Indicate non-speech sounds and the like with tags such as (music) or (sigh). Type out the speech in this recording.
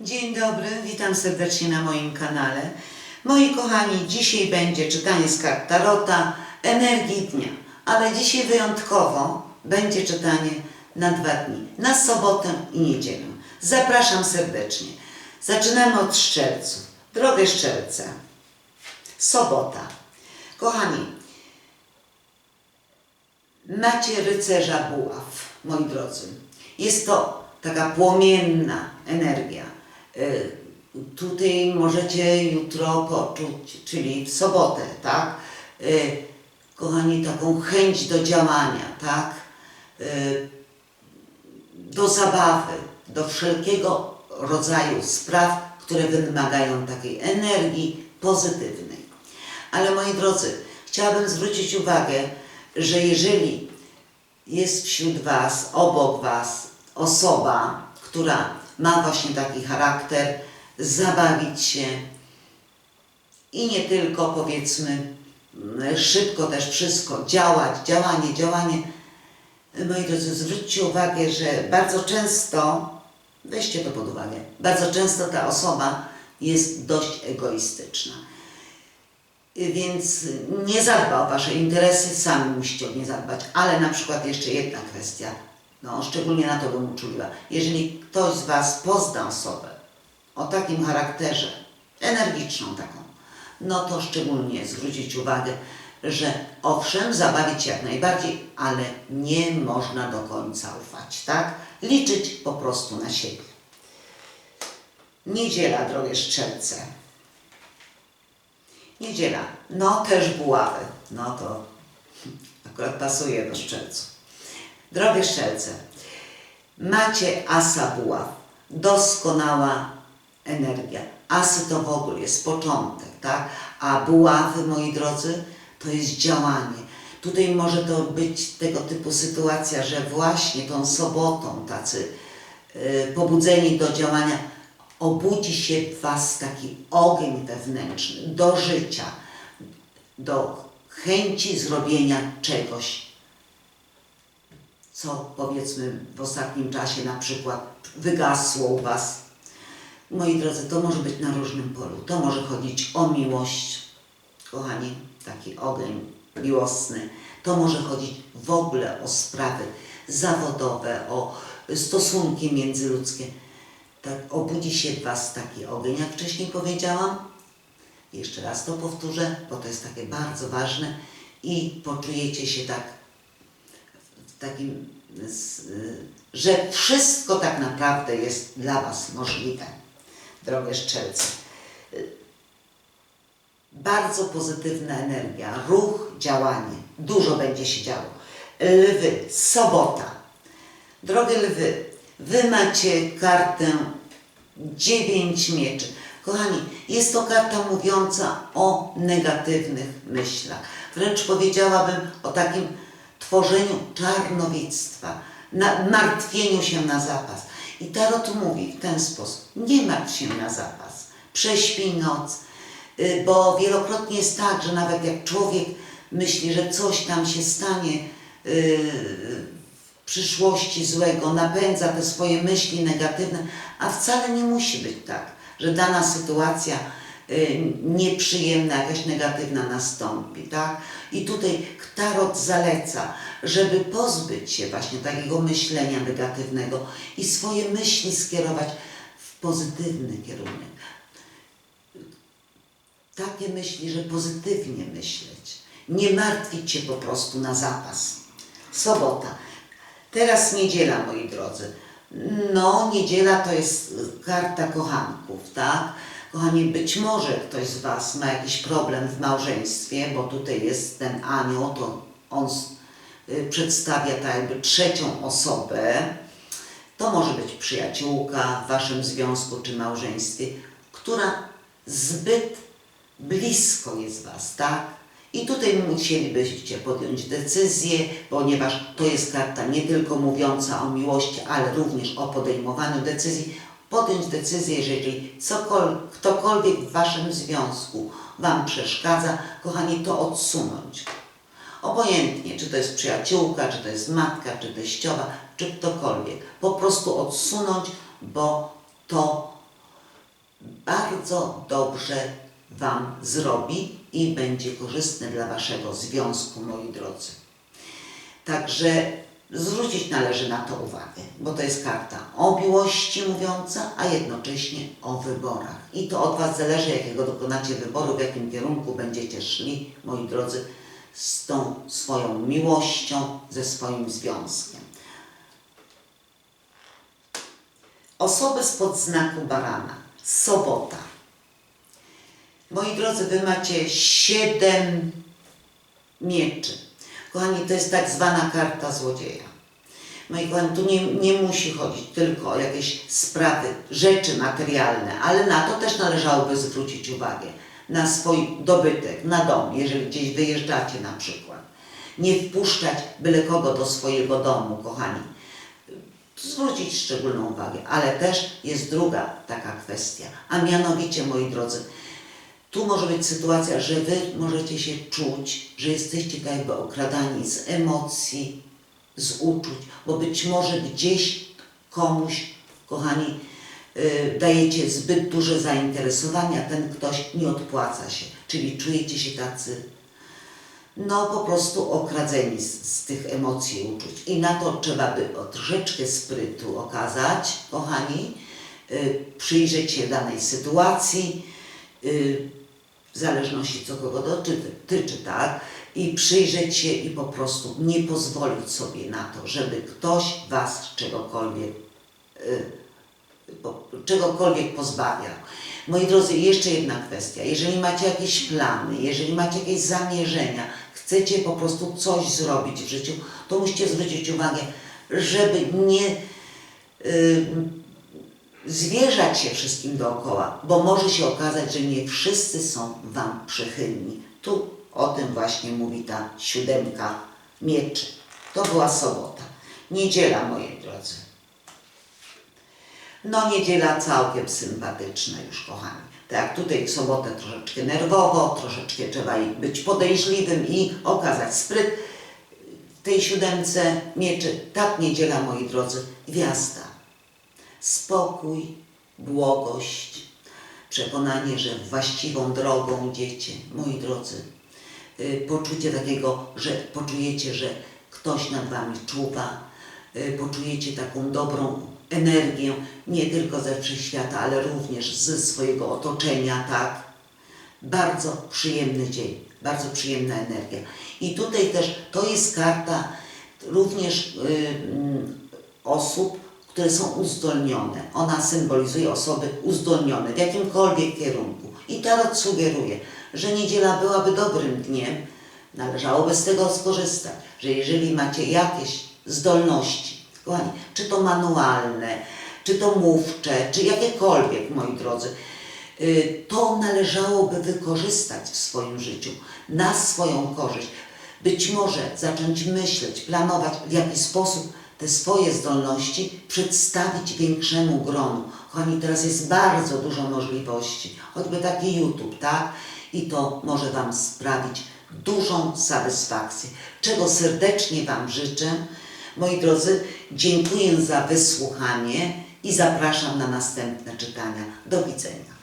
Dzień dobry, witam serdecznie na moim kanale. Moi kochani, dzisiaj będzie czytanie z kart Tarota, energii dnia, ale dzisiaj wyjątkowo będzie czytanie na dwa dni, na sobotę i niedzielę. Zapraszam serdecznie. Zaczynamy od szczelców. Drogie szczelce, sobota. Kochani, macie rycerza buław, moi drodzy. Jest to taka płomienna energia. Y, Tutaj możecie jutro poczuć, czyli w sobotę, tak? Y, Kochani, taką chęć do działania, tak? Y, Do zabawy, do wszelkiego rodzaju spraw, które wymagają takiej energii pozytywnej. Ale moi drodzy, chciałabym zwrócić uwagę, że jeżeli jest wśród Was, obok Was osoba, która ma właśnie taki charakter, zabawić się i nie tylko powiedzmy szybko też wszystko, działać, działanie, działanie. Moi drodzy, zwróćcie uwagę, że bardzo często, weźcie to pod uwagę, bardzo często ta osoba jest dość egoistyczna. Więc nie zadba o Wasze interesy, sami musicie o nie zadbać. Ale na przykład jeszcze jedna kwestia, no szczególnie na to bym uczuliła. Jeżeli ktoś z Was pozna osobę o takim charakterze, energiczną taką, no to szczególnie zwrócić uwagę, że owszem, zabawić jak najbardziej, ale nie można do końca ufać, tak? Liczyć po prostu na siebie. Niedziela, drogie szczelce. Niedziela. No też buławy. No to (laughs) akurat pasuje do szczelców. Drogie szczelce, macie asa buław. Doskonała energia. Asy to w ogóle jest początek, tak? A buławy, moi drodzy, to jest działanie. Tutaj może to być tego typu sytuacja, że właśnie tą sobotą tacy y, pobudzeni do działania obudzi się w Was taki ogień wewnętrzny do życia, do chęci zrobienia czegoś, co powiedzmy w ostatnim czasie na przykład wygasło u Was. Moi drodzy, to może być na różnym polu. To może chodzić o miłość, kochani, taki ogień miłosny. To może chodzić w ogóle o sprawy zawodowe, o stosunki międzyludzkie. Tak obudzi się w Was taki ogień, jak wcześniej powiedziałam. Jeszcze raz to powtórzę, bo to jest takie bardzo ważne i poczujecie się tak takim, z- y, że wszystko tak naprawdę jest dla Was możliwe, drogie szczelce. Y, Bardzo pozytywna energia, ruch, działanie. Dużo będzie się działo. Lwy, sobota. Drogie lwy, wy macie kartę dziewięć mieczy. Kochani, jest to karta mówiąca o negatywnych myślach. Wręcz powiedziałabym o takim tworzeniu czarnowictwa, na, martwieniu się na zapas. I Tarot mówi w ten sposób, nie martw się na zapas, prześpij noc, y, bo wielokrotnie jest tak, że nawet jak człowiek myśli, że coś tam się stanie yy, w przyszłości złego, napędza te swoje myśli negatywne, a wcale nie musi być tak, że dana sytuacja y, nieprzyjemna, jakaś negatywna nastąpi, tak? I tutaj Tarot zaleca, żeby pozbyć się właśnie takiego myślenia negatywnego i swoje myśli skierować w pozytywny kierunek. Takie myśli, że pozytywnie myśleć, nie martwić się po prostu na zapas. Sobota. Teraz niedziela, moi drodzy. No, niedziela to jest y, karta kochanków, tak? Kochani, być może ktoś z Was ma jakiś problem w małżeństwie, bo tutaj jest ten anioł, to on y, przedstawia tak jakby trzecią osobę. To może być przyjaciółka w Waszym związku czy małżeństwie, która zbyt blisko jest Was, tak? I tutaj musielibyście podjąć decyzję, ponieważ to jest karta nie tylko mówiąca o miłości, ale również o podejmowaniu decyzji. Podjąć decyzję, jeżeli ktokolwiek w Waszym związku Wam przeszkadza, kochani, to odsunąć. Obojętnie, czy to jest przyjaciółka, czy to jest matka, czy teściowa, czy ktokolwiek. Po prostu odsunąć, bo to bardzo dobrze Wam zrobi i będzie korzystne dla Waszego związku, moi drodzy. Także zwrócić należy na to uwagę, bo to jest karta o miłości mówiąca, a jednocześnie o wyborach. I to od Was zależy, jakiego dokonacie wyboru, w jakim kierunku będziecie szli, moi drodzy, z tą swoją miłością, ze swoim związkiem. Osoby spod znaku barana. Sobota. Moi drodzy, Wy macie siedem mieczy. Kochani, to jest tak zwana karta złodzieja. Moi kochani, tu nie, nie musi chodzić tylko o jakieś sprawy, rzeczy materialne, ale na to też należałoby zwrócić uwagę. Na swój dobytek, na dom, jeżeli gdzieś wyjeżdżacie na przykład. Nie wpuszczać byle kogo do swojego domu, kochani. Zwrócić szczególną uwagę, ale też jest druga taka kwestia, a mianowicie, moi drodzy, tu może być sytuacja, że wy możecie się czuć, że jesteście tak jakby okradani z emocji, z uczuć, bo być może gdzieś komuś, kochani, yy, dajecie zbyt duże zainteresowania, ten ktoś nie odpłaca się, czyli czujecie się tacy, no po prostu okradzeni z, z tych emocji i uczuć. I na to trzeba by troszeczkę sprytu okazać, kochani, yy, przyjrzeć się danej sytuacji, yy, w zależności co kogo dotyczy, tyczy, tak? I przyjrzeć się i po prostu nie pozwolić sobie na to, żeby ktoś Was czegokolwiek, y, czegokolwiek pozbawiał. Moi drodzy, jeszcze jedna kwestia. Jeżeli macie jakieś plany, jeżeli macie jakieś zamierzenia, chcecie po prostu coś zrobić w życiu, to musicie zwrócić uwagę, żeby nie y, zwierzać się wszystkim dookoła, bo może się okazać, że nie wszyscy są Wam przychylni. Tu o tym właśnie mówi ta siódemka mieczy. To była sobota. Niedziela, moi drodzy. No niedziela całkiem sympatyczna już, kochani. Tak tutaj w sobotę troszeczkę nerwowo, troszeczkę trzeba być podejrzliwym i okazać spryt. W tej siódemce mieczy, tak niedziela, moi drodzy, gwiazda spokój, błogość, przekonanie, że właściwą drogą idziecie, moi drodzy. Y, Poczucie takiego, że poczujecie, że ktoś nad wami czuwa, y, poczujecie taką dobrą energię, nie tylko ze wszechświata, ale również ze swojego otoczenia, tak? Bardzo przyjemny dzień, bardzo przyjemna energia. I tutaj też to jest karta również y, mm, osób, które są uzdolnione. Ona symbolizuje osoby uzdolnione w jakimkolwiek kierunku. I tarot sugeruje, że niedziela byłaby dobrym dniem, należałoby z tego skorzystać, że jeżeli macie jakieś zdolności, kochani, czy to manualne, czy to mówcze, czy jakiekolwiek, moi drodzy, y, to należałoby wykorzystać w swoim życiu na swoją korzyść. Być może zacząć myśleć, planować, w jaki sposób te swoje zdolności przedstawić większemu gronu. Kochani, teraz jest bardzo dużo możliwości, choćby taki YouTube, tak? I to może Wam sprawić dużą satysfakcję, czego serdecznie Wam życzę. Moi drodzy, dziękuję za wysłuchanie i zapraszam na następne czytania. Do widzenia.